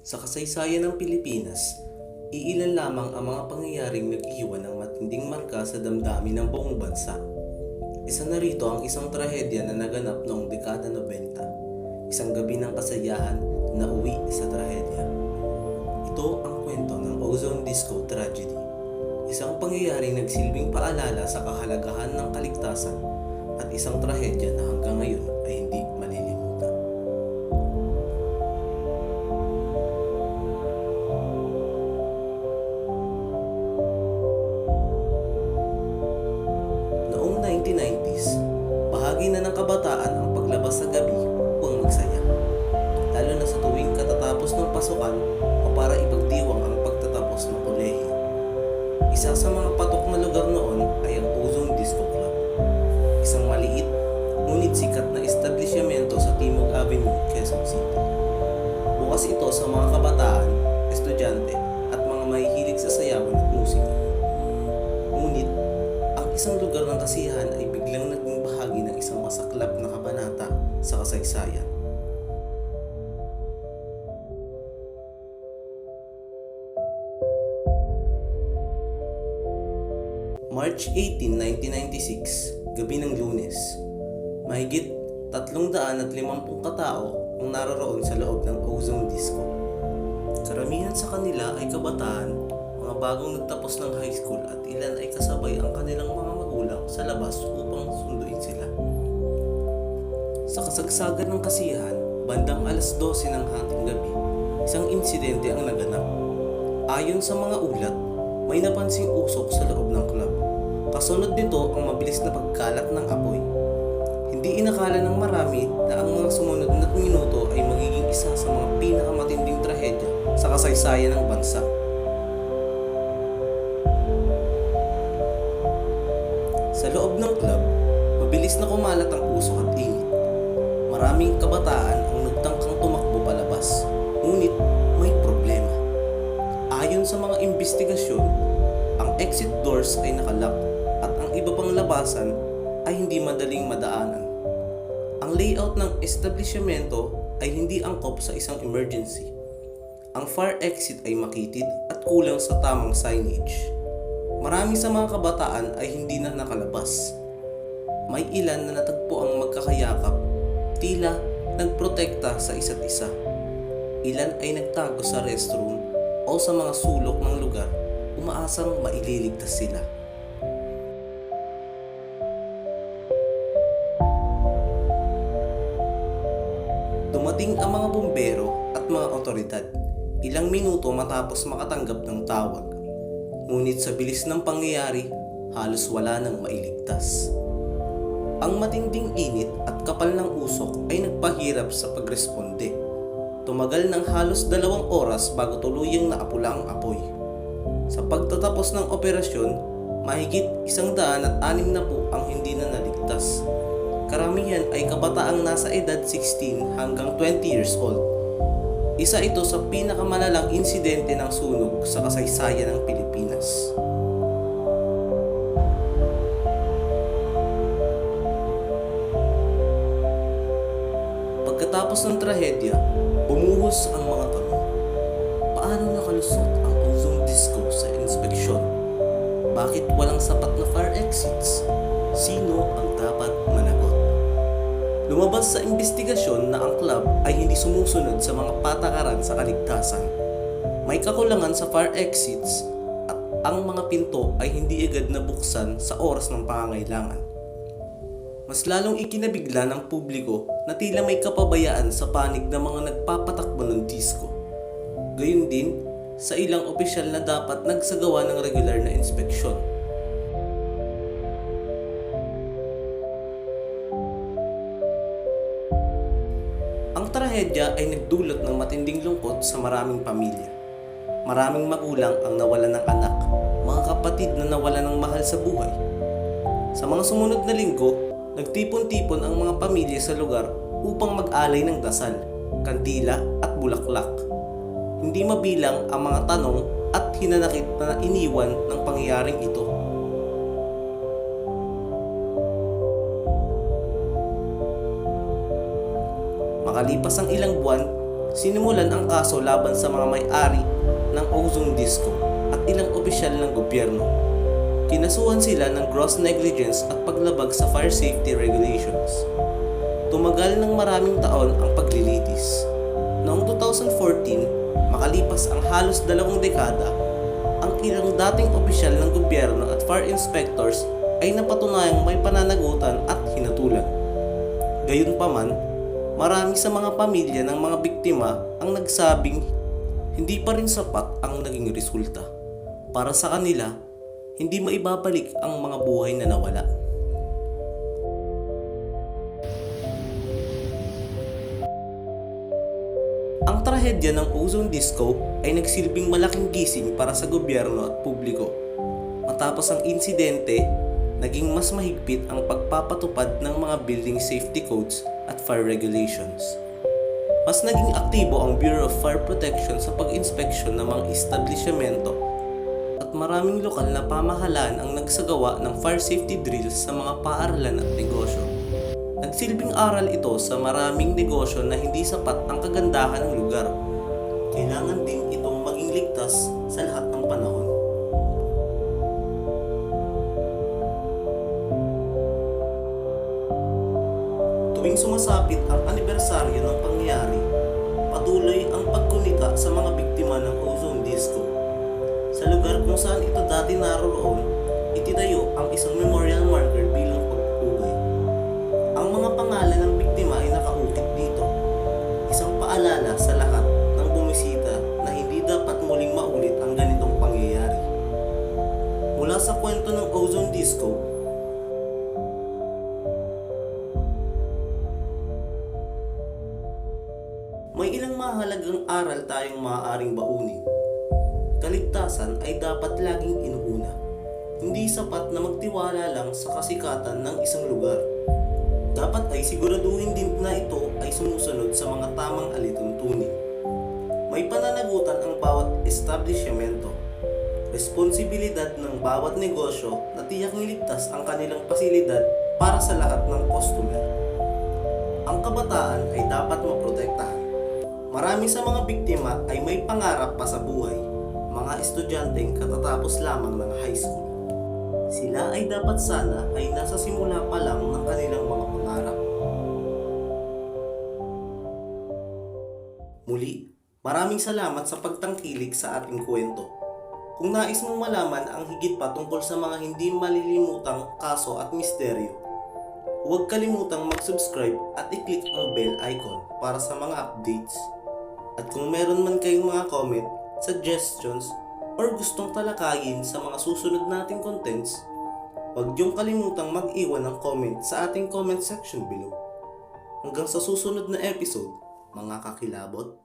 Sa kasaysayan ng Pilipinas, iilan lamang ang mga pangyayaring nag-iwan ng matinding marka sa damdamin ng buong bansa. Isa na rito ang isang trahedya na naganap noong dekada 90. Isang gabi ng kasayahan na uwi sa trahedya. Ito ang kwento ng Ozone Disco Tragedy. Isang pangyayaring nagsilbing paalala sa kahalagahan ng kaligtasan at isang trahedya na hanggang ngayon ay hindi kabataan ang paglabas sa gabi upang magsaya. Lalo na sa tuwing katatapos ng pasukan o para ipagdiwang ang pagtatapos ng kolehiyo. Isa sa mga patok na lugar noon ay ang Ozone Disco Club. Isang maliit, ngunit sikat na establishmento sa Timog Avenue, Quezon City. Bukas ito sa mga kabataan, estudyante, at mga mahihilig sa sayawan at musika. Ngunit, ang isang lugar ng kasiyahan ay biglang ng isang masaklap na kabanata sa kasaysayan. March 18, 1996, gabi ng lunes. Mahigit 350 katao ang naroroon sa loob ng Ozone Disco. Karamihan sa kanila ay kabataan, mga bagong nagtapos ng high school at ilan ay kasabay ang kanilang mga kasagsagan ng kasiyahan, bandang alas 12 ng hating gabi, isang insidente ang naganap. Ayon sa mga ulat, may napansing usok sa loob ng club. Kasunod nito ang mabilis na pagkalat ng apoy. Hindi inakala ng marami na ang mga sumunod na minuto ay magiging isa sa mga pinakamatinding trahedya sa kasaysayan ng bansa. Sa loob ng club, mabilis na kumalat ang usok at init. Maraming kabataan ang nagtangkang tumakbo palabas. Ngunit may problema. Ayon sa mga investigasyon, ang exit doors ay nakalak at ang iba pang labasan ay hindi madaling madaanan. Ang layout ng establishmento ay hindi angkop sa isang emergency. Ang fire exit ay makitid at kulang sa tamang signage. Marami sa mga kabataan ay hindi na nakalabas. May ilan na natagpo ang magkakayakap, tila nagprotekta sa isa't isa. Ilan ay nagtago sa restroom o sa mga sulok ng lugar, umaasang maililigtas sila. Dumating ang mga bumbero at mga otoridad ilang minuto matapos makatanggap ng tawag. Ngunit sa bilis ng pangyayari, halos wala nang mailigtas. Ang matinding init at kapal ng usok ay nagpahirap sa pagresponde. Tumagal ng halos dalawang oras bago tuluyang naapula ang apoy. Sa pagtatapos ng operasyon, mahigit isang daan at anim na po ang hindi na naligtas. Karamihan ay kabataang nasa edad 16 hanggang 20 years old. Isa ito sa pinakamalalang insidente ng sunog sa kasaysayan ng Pilipinas. Pagkatapos ng trahedya, bumuhos ang mga tanong. Paano nakalusot ang ozone disco sa inspeksyon? Bakit walang sapat na fire exits? Sino ang dapat managot? Lumabas sa investigasyon na ang club ay hindi sumusunod sa mga patakaran sa kaligtasan. May kakulangan sa fire exits at ang mga pinto ay hindi agad nabuksan sa oras ng pangangailangan. Mas lalong ikinabigla ng publiko na tila may kapabayaan sa panig ng mga nagpapatakbo ng disco. Gayun din sa ilang opisyal na dapat nagsagawa ng regular na inspeksyon. Ang trahedya ay nagdulot ng matinding lungkot sa maraming pamilya. Maraming magulang ang nawalan ng anak, mga kapatid na nawalan ng mahal sa buhay. Sa mga sumunod na linggo, nagtipon-tipon ang mga pamilya sa lugar upang mag-alay ng dasal, kandila at bulaklak. Hindi mabilang ang mga tanong at hinanakit na iniwan ng pangyayaring ito. Makalipas ang ilang buwan, sinimulan ang kaso laban sa mga may-ari ng Ozone Disco at ilang opisyal ng gobyerno. Kinasuhan sila ng gross negligence at paglabag sa fire safety regulations. Tumagal ng maraming taon ang paglilitis. Noong 2014, makalipas ang halos dalawang dekada, ang ilang dating opisyal ng gobyerno at fire inspectors ay napatunayang may pananagutan at hinatulan. Gayunpaman, marami sa mga pamilya ng mga biktima ang nagsabing hindi pa rin sapat ang naging resulta. Para sa kanila, hindi maibabalik ang mga buhay na nawala. Ang trahedya ng ozone disco ay nagsilbing malaking gising para sa gobyerno at publiko. Matapos ang insidente, naging mas mahigpit ang pagpapatupad ng mga building safety codes at fire regulations. Mas naging aktibo ang Bureau of Fire Protection sa pag-inspeksyon ng mga establishmento maraming lokal na pamahalaan ang nagsagawa ng fire safety drills sa mga paaralan at negosyo. Nagsilbing aral ito sa maraming negosyo na hindi sapat ang kagandahan ng lugar. Kailangan din itong maging ligtas sa lahat ng panahon. Tuwing sumasapit ang anibersaryo ng pangyayari, patuloy ang pagkunita sa mga biktima ng ozone disco. Sa lugar kung saan ito dati naroon, itinayo ang isang memorial marker bilang pagpupugay. Ang mga pangalan ng biktima ay nakaukit dito. Isang paalala sa lahat ng bumisita na hindi dapat muling maulit ang ganitong pangyayari. Mula sa kwento ng ozone disco, may ilang mahalagang aral tayong maaaring baunin. Kaligtasan ay dapat laging inuuna. Hindi sapat na magtiwala lang sa kasikatan ng isang lugar. Dapat ay siguraduhin din na ito ay sumusunod sa mga tamang alituntunin. May pananagutan ang bawat establishmento. Responsibilidad ng bawat negosyo na tiyak niligtas ang kanilang pasilidad para sa lahat ng customer. Ang kabataan ay dapat maprotektahan. Marami sa mga biktima ay may pangarap pa sa buhay, mga estudyanteng katatapos lamang ng high school. Sila ay dapat sana ay nasa simula pa lang ng kanilang mga pangarap. Muli, maraming salamat sa pagtangkilik sa ating kwento. Kung nais mong malaman ang higit pa tungkol sa mga hindi malilimutang kaso at misteryo, huwag kalimutang mag-subscribe at i-click ang bell icon para sa mga updates. At kung meron man kayong mga comment, suggestions, or gustong talakayin sa mga susunod nating contents, huwag niyong kalimutang mag-iwan ng comment sa ating comment section below. Hanggang sa susunod na episode, mga kakilabot.